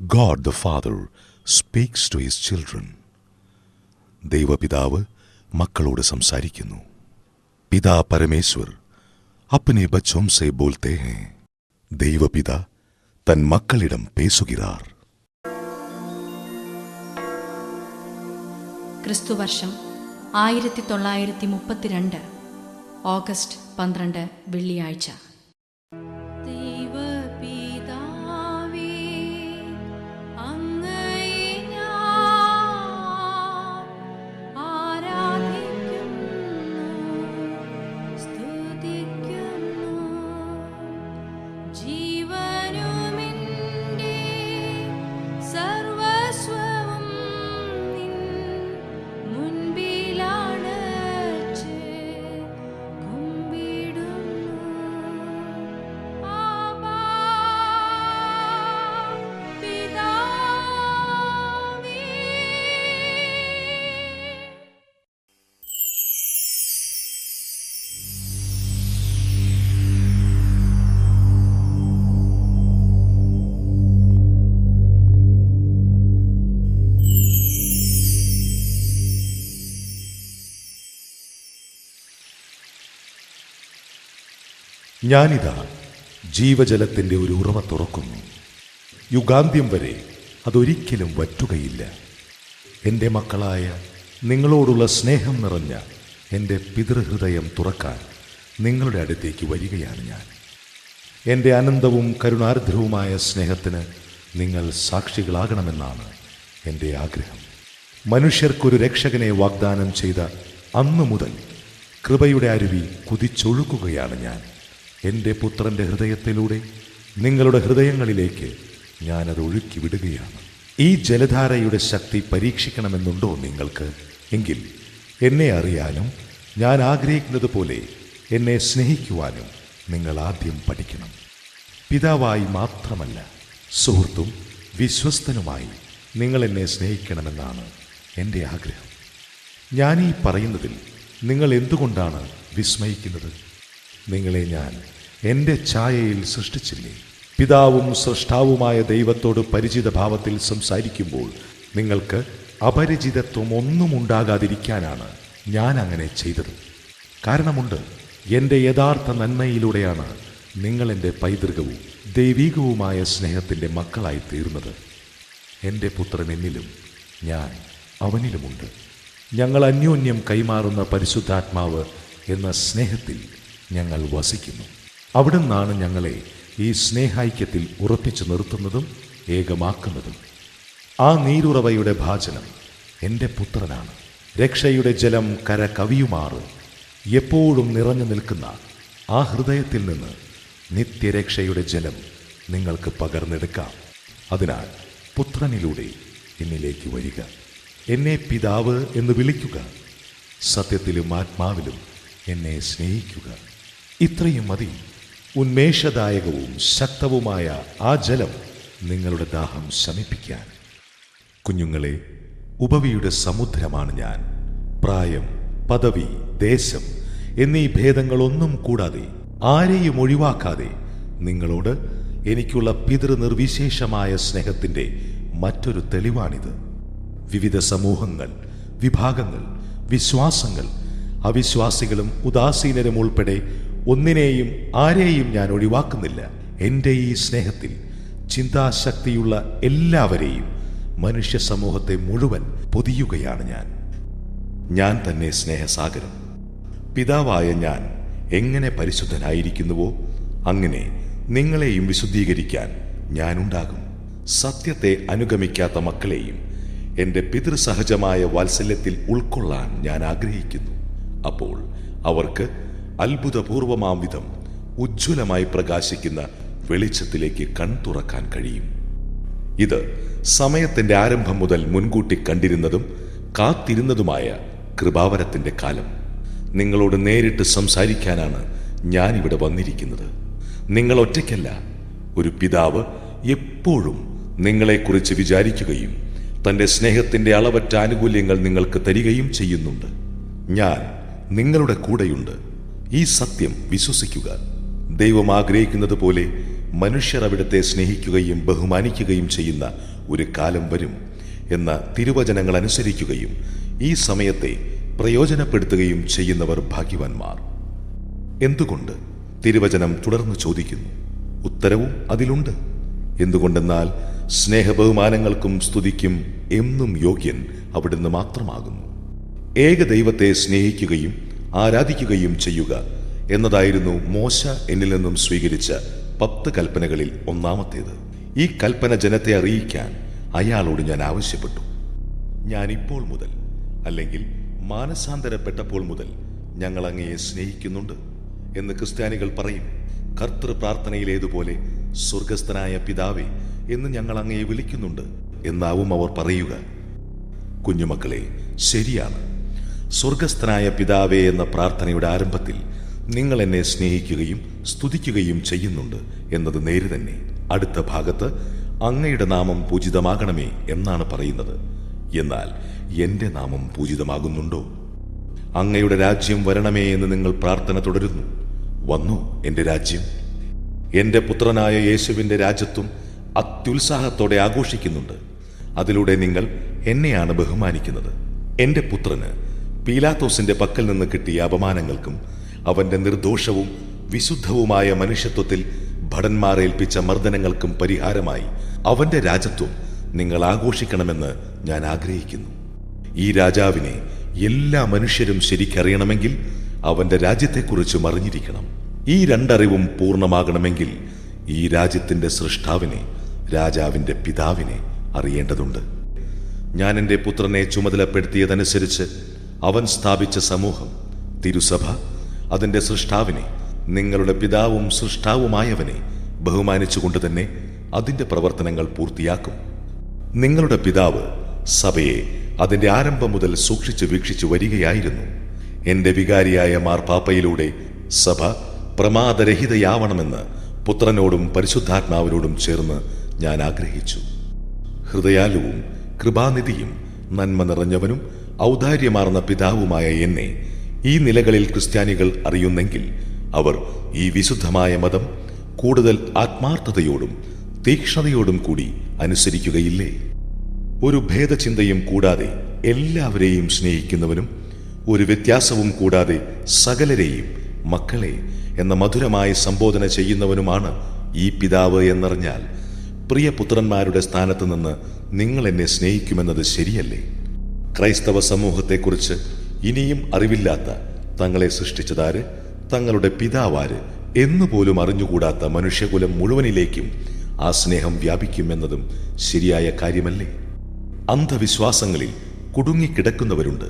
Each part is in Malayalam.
God the father speaks to his children ദൈവപിതാവ് മക്കളോട് സംസാരിക്കുന്നു. പിതാ പരമേശ്വർ അപ്പനെ ബച്ചോം സെ ബോൽത്തേ ഹേ ദൈവപിത തൻ മക്കളിടം പേസുകിറാർ ക്രിസ്തുവർഷം ആയിരത്തി തൊള്ളായിരത്തി മുപ്പത്തിരണ്ട് ഓഗസ്റ്റ് പന്ത്രണ്ട് വെള്ളിയാഴ്ച. ഞാനിതാ ജീവജലത്തിന്റെ ഒരു ഉറവ തുറക്കുന്നു. യുഗാന്ത്യം വരെ അതൊരിക്കലും വറ്റുകയില്ല. എന്റെ മക്കളായ നിങ്ങളോടുള്ള സ്നേഹം നിറഞ്ഞ എന്റെ പിതൃഹൃദയം തുറക്കാൻ നിങ്ങളുടെ അടുത്തേക്ക് വരികയാണ് ഞാൻ. എന്റെ അനന്തവും കരുണാർദ്രവുമായ സ്നേഹത്തിന് നിങ്ങൾ സാക്ഷികളാകണമെന്നാണ് എന്റെ ആഗ്രഹം. മനുഷ്യർക്കൊരു രക്ഷകനെ വാഗ്ദാനം ചെയ്ത അന്നു മുതൽ കൃപയുടെ അരുവി കുതിച്ചൊഴുക്കുകയാണ് ഞാൻ. എന്റെ പുത്രന്റെ ഹൃദയത്തിലൂടെ നിങ്ങളുടെ ഹൃദയങ്ങളിലേക്ക് ഞാനത് ഒഴുക്കി വിടുകയാണ് ഈ ജലധാരയുടെ ശക്തി പരീക്ഷിക്കണമെന്നുണ്ടോ നിങ്ങൾക്ക്? എങ്കിൽ എന്നെ അറിയാനും ഞാൻ ആഗ്രഹിക്കുന്നത് പോലെ എന്നെ സ്നേഹിക്കുവാനും നിങ്ങൾ ആദ്യം പഠിക്കണം. പിതാവായി മാത്രമല്ല സുഹൃത്തും വിശ്വസ്തനുമായി നിങ്ങൾ എന്നെ സ്നേഹിക്കണമെന്നാണ് എന്റെ ആഗ്രഹം. ഞാനീ പറയുന്നതിൽ നിങ്ങൾ എന്തുകൊണ്ടാണ് വിസ്മയിക്കുന്നത്? നിങ്ങളെ ഞാൻ എന്റെ ഛായയിൽ സൃഷ്ടിച്ചില്ലേ? പിതാവും സൃഷ്ടാവുമായ ദൈവത്തോട് പരിചിത ഭാവത്തിൽ സംസാരിക്കുമ്പോൾ നിങ്ങൾക്ക് അപരിചിതത്വം ഒന്നും ഉണ്ടാകാതിരിക്കാനാണ് ഞാൻ അങ്ങനെ ചെയ്തത്. കാരണമുണ്ട് എന്റെ യഥാർത്ഥ നന്മയിലൂടെയാണ് നിങ്ങളെന്റെ പൈതൃകവും ദൈവികവുമായ സ്നേഹത്തിന്റെ മക്കളായി തീർന്നത്. എന്റെ പുത്രൻ എന്നിലും ഞാൻ അവനിലുമുണ്ട്. ഞങ്ങൾ അന്യോന്യം കൈമാറുന്ന പരിശുദ്ധാത്മാവ് എന്ന സ്നേഹത്തിൽ ഞങ്ങൾ വസിക്കുന്നു. അവിടുന്നാണ് ഞങ്ങളെ ഈ സ്നേഹൈക്യത്തിൽ ഉറപ്പിച്ചു നിർത്തുന്നതും ഏകമാക്കുന്നതും. ആ നീരുറവയുടെ ഭാചനം എന്റെ പുത്രനാണ്. രക്ഷയുടെ ജലം കര കവിയുമാറ് എപ്പോഴും നിറഞ്ഞു നിൽക്കുന്ന ആ ഹൃദയത്തിൽ നിന്ന് നിത്യരക്ഷയുടെ ജലം നിങ്ങൾക്ക് പകർന്നെടുക്കാം. അതിനാൽ പുത്രനിലൂടെ എന്നിലേക്ക് വരിക. എന്നെ പിതാവ് എന്ന് വിളിക്കുക. സത്യത്തിലും ആത്മാവിലും എന്നെ സ്നേഹിക്കുക. ഇത്രയും മതി. ഉന്മേഷദായകവും ശക്തവുമായ ആ ജലം നിങ്ങളുടെ ദാഹം ശമിപ്പിക്കാൻ. കുഞ്ഞുങ്ങളെ ഉപവിയുടെ സമുദ്രമാണ് ഞാൻ. പ്രായം പദവി ദേശം എന്നീ ഭേദങ്ങളൊന്നും കൂടാതെ ആരെയും ഒഴിവാക്കാതെ നിങ്ങളോട് എനിക്കുള്ള പിതൃനിർവിശേഷമായ സ്നേഹത്തിന്റെ മറ്റൊരു തെളിവാണിത്. വിവിധ സമൂഹങ്ങൾ വിഭാഗങ്ങൾ വിശ്വാസങ്ങൾ അവിശ്വാസികളും ഉദാസീനരും ഉൾപ്പെടെ ഒന്നിനെയും ആരെയും ഞാൻ ഒഴിവാക്കുന്നില്ല. എന്റെ ഈ സ്നേഹത്തിൽ ചിന്താശക്തിയുള്ള എല്ലാവരെയും മനുഷ്യ സമൂഹത്തെ മുഴുവൻ പൊതിയുകയാണ് ഞാൻ. ഞാൻ തന്നെ സ്നേഹസാഗരം. പിതാവായ ഞാൻ എങ്ങനെ പരിശുദ്ധനായിരിക്കുന്നുവോ അങ്ങനെ നിങ്ങളെയും വിശുദ്ധീകരിക്കാൻ ഞാനുണ്ടാകും. സത്യത്തെ അനുഗമിക്കാത്ത മക്കളെയും എന്റെ പിതൃസഹജമായ വാത്സല്യത്തിൽ ഉൾക്കൊള്ളാൻ ഞാൻ ആഗ്രഹിക്കുന്നു. അപ്പോൾ അവർക്ക് അത്ഭുതപൂർവമാം വിധം ഉജ്ജ്വലമായി പ്രകാശിക്കുന്ന വെളിച്ചത്തിലേക്ക് കൺതുറക്കാൻ കഴിയും. ഇത് സമയത്തിന്റെ ആരംഭം മുതൽ മുൻകൂട്ടി കണ്ടിരുന്നതും കാത്തിരുന്നതുമായ കൃപാവരത്തിന്റെ കാലം. നിങ്ങളോട് നേരിട്ട് സംസാരിക്കാനാണ് ഞാൻ ഇവിടെ വന്നിരിക്കുന്നത്. നിങ്ങൾ ഒറ്റയ്ക്കല്ല ഒരു പിതാവ് എപ്പോഴും നിങ്ങളെക്കുറിച്ച് വിചാരിക്കുകയും തന്റെ സ്നേഹത്തിന്റെ അളവറ്റ ആനുകൂല്യങ്ങൾ നിങ്ങൾക്ക് തരികയും ചെയ്യുന്നുണ്ട്. ഞാൻ നിങ്ങളുടെ കൂടെയുണ്ട്. ഈ സത്യം വിശ്വസിക്കുക. ദൈവം ആഗ്രഹിക്കുന്നത് പോലെ മനുഷ്യർ അവിടുത്തെ സ്നേഹിക്കുകയും ബഹുമാനിക്കുകയും ചെയ്യുന്ന ഒരു കാലം വരും എന്ന തിരുവചനങ്ങൾ അനുസരിക്കുകയും ഈ സമയത്തെ പ്രയോജനപ്പെടുത്തുകയും ചെയ്യുന്നവർ ഭാഗ്യവാന്മാർ. എന്തുകൊണ്ട്? തിരുവചനം തുടർന്ന് ചോദിക്കുന്നു. ഉത്തരവും അതിലുണ്ട്. എന്തുകൊണ്ടെന്നാൽ സ്നേഹബഹുമാനങ്ങൾക്കും സ്തുതിക്കും എന്നും യോഗ്യൻ അവിടുന്ന് മാത്രമാകുന്നു. ഏക ദൈവത്തെ സ്നേഹിക്കുകയും ആരാധിക്കുകയും ചെയ്യുക എന്നതായിരുന്നു മോശ എന്നിൽ നിന്നും സ്വീകരിച്ച പത്ത് കൽപ്പനകളിൽ ഒന്നാമത്തേത്. ഈ കൽപ്പന ജനത്തെ അറിയിക്കാൻ അയാളോട് ഞാൻ ആവശ്യപ്പെട്ടു. ഞാൻ ഇപ്പോൾ മുതൽ അല്ലെങ്കിൽ മാനസാന്തരപ്പെട്ടപ്പോൾ മുതൽ ഞങ്ങൾ അങ്ങയെ സ്നേഹിക്കുന്നുണ്ട് എന്ന് ക്രിസ്ത്യാനികൾ പറയും. കർത്തൃ പ്രാർത്ഥനയിലേതുപോലെ സ്വർഗസ്ഥനായ പിതാവേ എന്ന് ഞങ്ങൾ അങ്ങയെ വിളിക്കുന്നുണ്ട് എന്നാവും അവർ പറയുക. കുഞ്ഞുമക്കളെ ശരിയാണ്. സ്വർഗസ്ഥനായ പിതാവേ എന്ന പ്രാർത്ഥനയുടെ ആരംഭത്തിൽ നിങ്ങൾ എന്നെ സ്നേഹിക്കുകയും സ്തുതിക്കുകയും ചെയ്യുന്നുണ്ട് എന്നത് നേര് തന്നെ അടുത്ത ഭാഗത്ത് അങ്ങയുടെ നാമം പൂജിതമാകണമേ എന്നാണ് പറയുന്നത്. എന്നാൽ എന്റെ നാമം പൂജിതമാകുന്നുണ്ടോ? അങ്ങയുടെ രാജ്യം വരണമേ എന്ന് നിങ്ങൾ പ്രാർത്ഥന തുടരുന്നു. വന്നു എന്റെ രാജ്യം? എന്റെ പുത്രനായ യേശുവിന്റെ രാജ്യത്വം അത്യുത്സാഹത്തോടെ ആഘോഷിക്കുന്നുണ്ട്. അതിലൂടെ നിങ്ങൾ എന്നെയാണ് ബഹുമാനിക്കുന്നത്. എന്റെ പുത്രന് പീലാത്തോസിന്റെ പക്കൽ നിന്ന് കിട്ടിയ അപമാനങ്ങൾക്കും അവന്റെ നിർദോഷവും വിശുദ്ധവുമായ മനുഷ്യത്വത്തിൽ ഭടന്മാരേൽപ്പിച്ച മർദ്ദനങ്ങൾക്കും പരിഹാരമായി അവന്റെ രാജ്യത്വം നിങ്ങൾ ആഘോഷിക്കണമെന്ന് ഞാൻ ആഗ്രഹിക്കുന്നു. ഈ രാജാവിനെ എല്ലാ മനുഷ്യരും ശരിക്കറിയണമെങ്കിൽ അവന്റെ രാജ്യത്തെക്കുറിച്ചും അറിഞ്ഞിരിക്കണം. ഈ രണ്ടറിവും പൂർണമാകണമെങ്കിൽ ഈ രാജ്യത്തിന്റെ സൃഷ്ടാവിനെ രാജാവിന്റെ പിതാവിനെ അറിയേണ്ടതുണ്ട്. ഞാൻ എന്റെ പുത്രനെ ചുമതലപ്പെടുത്തിയതനുസരിച്ച് അവൻ സ്ഥാപിച്ച സമൂഹം തിരുസഭ അതിന്റെ സൃഷ്ടാവിനെ നിങ്ങളുടെ പിതാവും സൃഷ്ടാവുമായവനെ ബഹുമാനിച്ചുകൊണ്ട് തന്നെ അതിന്റെ പ്രവർത്തനങ്ങൾ പൂർത്തിയാക്കും. നിങ്ങളുടെ പിതാവ് സഭയെ അതിന്റെ ആരംഭം മുതൽ സൂക്ഷിച്ചു വീക്ഷിച്ചു വരികയായിരുന്നു. എന്റെ വികാരിയായ മാർപ്പാപ്പയിലൂടെ സഭ പ്രമാദരഹിതയാവണമെന്ന് പുത്രനോടും പരിശുദ്ധാത്മാവിനോടും ചേർന്ന് ഞാൻ ആഗ്രഹിച്ചു. ഹൃദയാലുവും കൃപാനിധിയും നന്മ നിറഞ്ഞവനും ഔദാര്യമാർന്ന പിതാവുമായ എന്നെ ഈ നിലകളിൽ ക്രിസ്ത്യാനികൾ അറിയുന്നെങ്കിൽ അവർ ഈ വിശുദ്ധമായ മതം കൂടുതൽ ആത്മാർത്ഥതയോടും തീക്ഷ്ണതയോടും കൂടി അനുസരിക്കുകയില്ലേ? ഒരു ഭേദചിന്തയും കൂടാതെ എല്ലാവരെയും സ്നേഹിക്കുന്നവനും ഒരു വ്യത്യാസവും കൂടാതെ സകലരെയും മക്കളെ എന്ന മധുരമായി സംബോധന ചെയ്യുന്നവനുമാണ് ഈ പിതാവ് എന്നറിഞ്ഞാൽ പ്രിയ പുത്രന്മാരുടെ സ്ഥാനത്ത് നിന്ന് നിങ്ങൾ എന്നെ സ്നേഹിക്കുമെന്നത് ശരിയല്ലേ? ക്രൈസ്തവ സമൂഹത്തെക്കുറിച്ച് ഇനിയും അറിവില്ലാത്ത തങ്ങളെ സൃഷ്ടിച്ചതാര് തങ്ങളുടെ പിതാവാര് എന്നുപോലും അറിഞ്ഞുകൂടാത്ത മനുഷ്യകുലം മുഴുവനിലേക്കും ആ സ്നേഹം വ്യാപിക്കുമെന്നതും ശരിയായ കാര്യമല്ലേ? അന്ധവിശ്വാസങ്ങളിൽ കുടുങ്ങിക്കിടക്കുന്നവരുണ്ട്.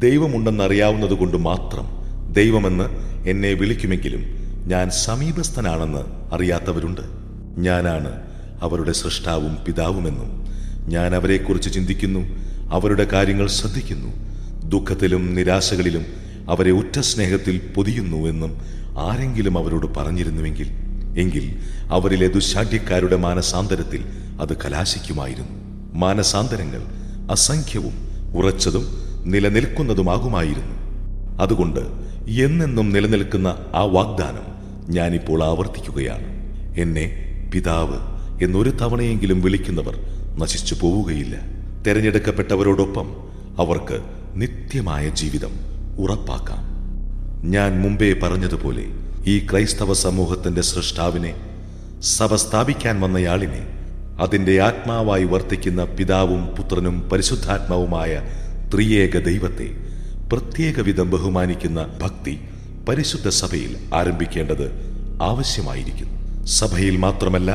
ദൈവമുണ്ടെന്നറിയാവുന്നതുകൊണ്ട് മാത്രം ദൈവമെന്ന് എന്നെ വിളിക്കുമെങ്കിലും ഞാൻ സമീപസ്ഥനാണെന്ന് അറിയാത്തവരുണ്ട്. ഞാനാണ് അവരുടെ സൃഷ്ടാവും പിതാവുമെന്നും ഞാൻ അവരെക്കുറിച്ച് ചിന്തിക്കുന്നു. അവരുടെ കാര്യങ്ങൾ ശ്രദ്ധിക്കുന്നു. ദുഃഖത്തിലും നിരാശകളിലും അവരെ ഉറ്റ സ്നേഹത്തിൽ പൊതിയുന്നു എന്നും ആരെങ്കിലും അവരോട് പറഞ്ഞിരുന്നുവെങ്കിൽ എങ്കിൽ അവരിലെ ദുശാഠ്യക്കാരുടെ മാനസാന്തരത്തിൽ അത് കലാശിക്കുമായിരുന്നു. മാനസാന്തരങ്ങൾ അസംഖ്യവും ഉറച്ചതും നിലനിൽക്കുന്നതുമാകുമായിരുന്നു. അതുകൊണ്ട് എന്നെന്നും നിലനിൽക്കുന്ന ആ വാഗ്ദാനം ഞാനിപ്പോൾ ആവർത്തിക്കുകയാണ്. എന്നെ പിതാവ് എന്നൊരു തവണയെങ്കിലും വിളിക്കുന്നവർ നശിച്ചു പോവുകയില്ല. തെരഞ്ഞെടുക്കപ്പെട്ടവരോടൊപ്പം അവർക്ക് നിത്യമായ ജീവിതം ഉറപ്പാക്കാം. ഞാൻ മുമ്പേ പറഞ്ഞതുപോലെ ഈ ക്രൈസ്തവ സമൂഹത്തിന്റെ സൃഷ്ടാവിനെ സഭ സ്ഥാപിക്കാൻ വന്നയാളിനെ അതിന്റെ ആത്മാവായി വർത്തിക്കുന്ന പിതാവും പുത്രനും പരിശുദ്ധാത്മാവുമായ ത്രിയേക ദൈവത്തെ പ്രത്യേക വിധം ബഹുമാനിക്കുന്ന ഭക്തി പരിശുദ്ധ സഭയിൽ ആരംഭിക്കേണ്ടത് ആവശ്യമായിരിക്കുന്നു. സഭയിൽ മാത്രമല്ല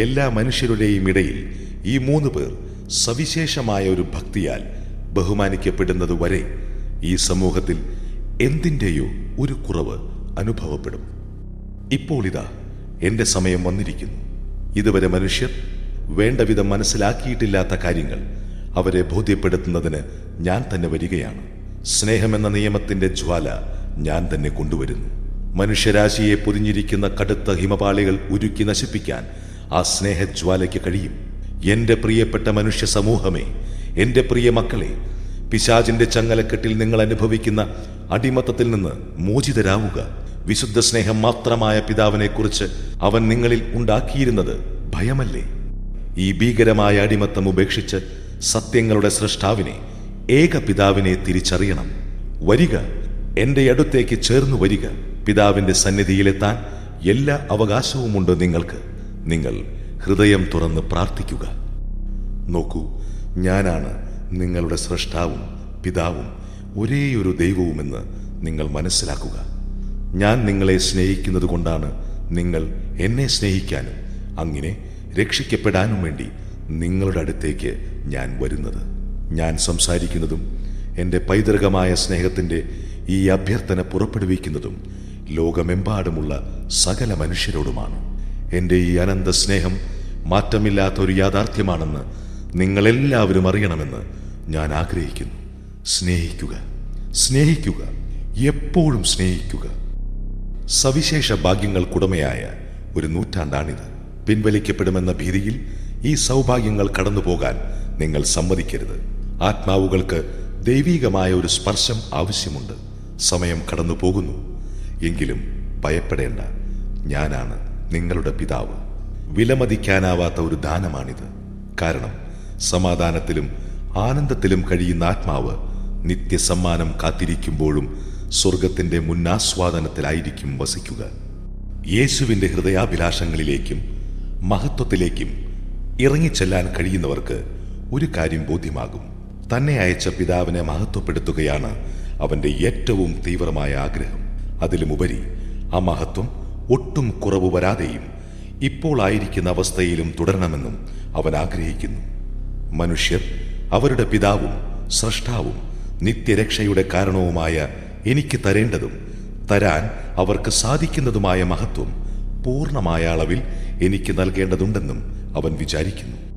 എല്ലാ മനുഷ്യരുടെയും ഇടയിൽ ഈ മൂന്ന് പേർ സവിശേഷമായ ഒരു ഭക്തിയാൽ ബഹുമാനിക്കപ്പെടുന്നത് വരെ ഈ സമൂഹത്തിൽ എന്തിന്റെയോ ഒരു കുറവ് അനുഭവപ്പെടും. ഇപ്പോൾ ഇതാ എന്റെ സമയം വന്നിരിക്കുന്നു. ഇതുവരെ മനുഷ്യർ വേണ്ടവിധം മനസ്സിലാക്കിയിട്ടില്ലാത്ത കാര്യങ്ങൾ അവരെ ബോധ്യപ്പെടുത്തുന്നതിന് ഞാൻ തന്നെ വരികയാണ്. സ്നേഹമെന്ന നിയമത്തിന്റെ ജ്വാല ഞാൻ തന്നെ കൊണ്ടുവരുന്നു. മനുഷ്യരാശിയെ പൊതിഞ്ഞിരിക്കുന്ന കടുത്ത ഹിമപാളികൾ ഉരുക്കി നശിപ്പിക്കാൻ ആ സ്നേഹജ്വാലയ്ക്ക് കഴിയും. എന്റെ പ്രിയപ്പെട്ട മനുഷ്യ സമൂഹമേ എന്റെ പ്രിയ മക്കളെ പിശാചിന്റെ ചങ്ങലക്കെട്ടിൽ നിങ്ങൾ അനുഭവിക്കുന്ന അടിമത്തത്തിൽ നിന്ന് മോചിതരാവുക. വിശുദ്ധ സ്നേഹം മാത്രമായ പിതാവിനെക്കുറിച്ച് അവൻ നിങ്ങളിൽ ഉണ്ടാക്കിയിരുന്നത് ഭയമല്ലേ? ഈ ഭീകരമായ അടിമത്തം ഉപേക്ഷിച്ച് സത്യങ്ങളുടെ സൃഷ്ടാവിനെ ഏക പിതാവിനെ തിരിച്ചറിയണം. വരിക എന്റെ അടുത്തേക്ക് ചേർന്നു വരിക. പിതാവിന്റെ സന്നിധിയിലെത്താൻ എല്ലാ അവകാശവുമുണ്ട് നിങ്ങൾക്ക്. നിങ്ങൾ ഹൃദയം തുറന്ന് പ്രാർത്ഥിക്കുക. നോക്കൂ ഞാനാണ് നിങ്ങളുടെ സൃഷ്ടാവും പിതാവും ഒരേയൊരു ദൈവവുമെന്ന് നിങ്ങൾ മനസ്സിലാക്കുക. ഞാൻ നിങ്ങളെ സ്നേഹിക്കുന്നത് കൊണ്ടാണ് നിങ്ങൾ എന്നെ സ്നേഹിക്കാനും അങ്ങനെ രക്ഷിക്കപ്പെടാനും വേണ്ടി നിങ്ങളുടെ അടുത്തേക്ക് ഞാൻ വരുന്നത്. ഞാൻ സംസാരിക്കുന്നതും എന്റെ പൈതൃകമായ സ്നേഹത്തിന്റെ ഈ അഭ്യർത്ഥന പുറപ്പെടുവിക്കുന്നതും ലോകമെമ്പാടുമുള്ള സകല മനുഷ്യരോടുമാണ്. എന്റെ ഈ അനന്ത സ്നേഹം മാറ്റമില്ലാത്ത ഒരു യാഥാർത്ഥ്യമാണെന്ന് നിങ്ങളെല്ലാവരും അറിയണമെന്ന് ഞാൻ ആഗ്രഹിക്കുന്നു. സ്നേഹിക്കുക. സ്നേഹിക്കുക. എപ്പോഴും സ്നേഹിക്കുക. സവിശേഷ ഭാഗ്യങ്ങൾക്കുടമയായ ഒരു നൂറ്റാണ്ടാണിത്. പിൻവലിക്കപ്പെടുമെന്ന ഭീതിയിൽ ഈ സൗഭാഗ്യങ്ങൾ കടന്നുപോകാൻ നിങ്ങൾ സമ്മതിക്കരുത്. ആത്മാവുകൾക്ക് ദൈവീകമായ ഒരു സ്പർശം ആവശ്യമുണ്ട്. സമയം കടന്നു പോകുന്നു എങ്കിലും ഭയപ്പെടേണ്ട. ഞാനാണ് നിങ്ങളുടെ പിതാവ്. വിലമതിക്കാനാവാത്ത ഒരു ദാനമാണിത്. കാരണം സമാധാനത്തിലും ആനന്ദത്തിലും കഴിയുന്ന ആത്മാവ് നിത്യസമ്മാനം കാത്തിരിക്കുമ്പോഴും സ്വർഗത്തിന്റെ മുന്നാസ്വാദനത്തിലായിരിക്കും വസിക്കുക. യേശുവിന്റെ ഹൃദയാഭിലാഷങ്ങളിലേക്കും മഹത്വത്തിലേക്കും ഇറങ്ങിച്ചെല്ലാൻ കഴിയുന്നവർക്ക് ഒരു കാര്യം ബോധ്യമാകും. തന്നെ അയച്ച പിതാവിനെ മഹത്വപ്പെടുത്തുകയാണ് അവന്റെ ഏറ്റവും തീവ്രമായ ആഗ്രഹം. അതിലുമുപരി ആ മഹത്വം ഒട്ടും കുറവ് വരാതെയും ഇപ്പോൾ ആയിരിക്കുന്ന അവസ്ഥയിലും തുടരണമെന്നും അവൻ ആഗ്രഹിക്കുന്നു. മനുഷ്യർ അവരുടെ പിതാവും സൃഷ്ടാവും നിത്യരക്ഷയുടെ കാരണവുമായ എനിക്ക് തരേണ്ടതും തരാൻ അവർക്ക് സാധിക്കുന്നതുമായ മഹത്വം പൂർണമായ അളവിൽ എനിക്ക് നൽകേണ്ടതുണ്ടെന്നും അവൻ വിചാരിക്കുന്നു.